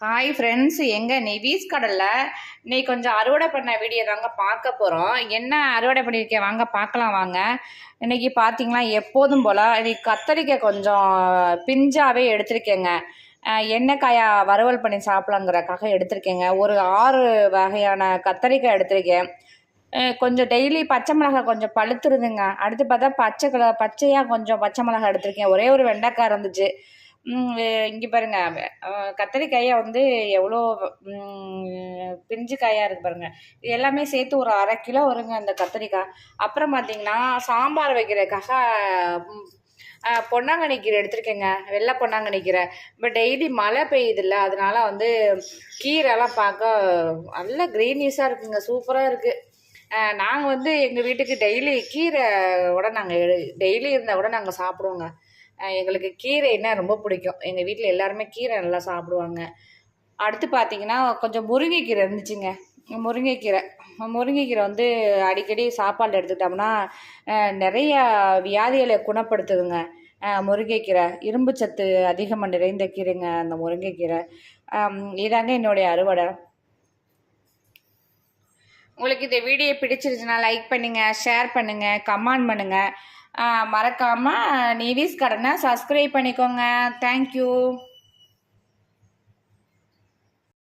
Hi friends எங்கள் நிவீஸ் கடலில் நீ கொஞ்சம் அறுவடை பண்ண வீடியோ தாங்க பார்க்க போகிறோம் என்ன அறுவடை பண்ணியிருக்கேன் வாங்க பார்க்கலாம் வாங்க. இன்னைக்கு பார்த்தீங்களா? எப்போதும் போல் இன்றைக்கி கத்தரிக்காய் கொஞ்சம் பிஞ்சாவே எடுத்திருக்கேங்க. எண்ணெய் காயா வறுவல் பண்ணி சாப்பிட்லாங்கிறக்காக எடுத்திருக்கேங்க. ஒரு ஆறு வகையான கத்தரிக்காய் எடுத்திருக்கேன். கொஞ்சம் டெய்லி பச்சை மிளகாய் கொஞ்சம் பழுத்துருதுங்க அடுத்து பார்த்தா பச்சை கலர் பச்சையாக கொஞ்சம் பச்சை மிளகாய் எடுத்திருக்கேன். ஒரே ஒரு வெண்டைக்காய் இருந்துச்சு. இங்கே பாருங்க. கத்திரிக்காயை கத்தரிக்காயை வந்து எவ்வளோ பிஞ்சு காயாக இருக்கு பாருங்க. இது எல்லாமே சேர்த்து ஒரு அரை கிலோ வருங்க அந்த கத்திரிக்காய். அப்புறம் பார்த்தீங்கன்னா சாம்பார் வைக்கிறதுக்காக ம், பொன்னாங்கண்ணி கீரை எடுத்திருக்கேங்க. வெள்ளை பொன்னாங்கண்ணி கீரை. இப்போ டெய்லி மழை பெய்யுதுல்ல அதனால வந்து கீரைலாம் பார்க்க நல்ல க்ரீனிஷாக இருக்குங்க. சூப்பராக இருக்குது நாங்கள் வந்து எங்கள் வீட்டுக்கு டெய்லி கீரை கீரையோட நாங்கள் டெய்லி இருந்தால் கூட நாங்கள் சாப்பிடுவோங்க. எங்களுக்கு கீரைன்னா ரொம்ப பிடிக்கும். எங்கள் வீட்டில் எல்லாருமே கீரை நல்லா சாப்பிடுவாங்க. அடுத்து பார்த்தீங்கன்னா கொஞ்சம் முருங்கைக்கீரை இருந்துச்சுங்க. முருங்கைக்கீரை. முருங்கைக்கீரை வந்து அடிக்கடி சாப்பாடு எடுத்துக்கிட்டோம்னா நிறைய வியாதிகளை குணப்படுத்துதுங்க. முருங்கைக்கீரை இரும்பு சத்து அதிகமாக நிறைந்த கீரைங்க அந்த முருங்கைக்கீரை. இதாங்க என்னுடைய அறுவடை. உங்களுக்கு இந்த வீடியோ பிடிச்சிருச்சுன்னா லைக் பண்ணுங்கள் ஷேர் பண்ணுங்கள் கமெண்ட் பண்ணுங்கள் மறக்காமல் நிவிஸ் கடனை சப்ஸ்கிரைப் பண்ணிக்கோங்க. தேங்க்யூ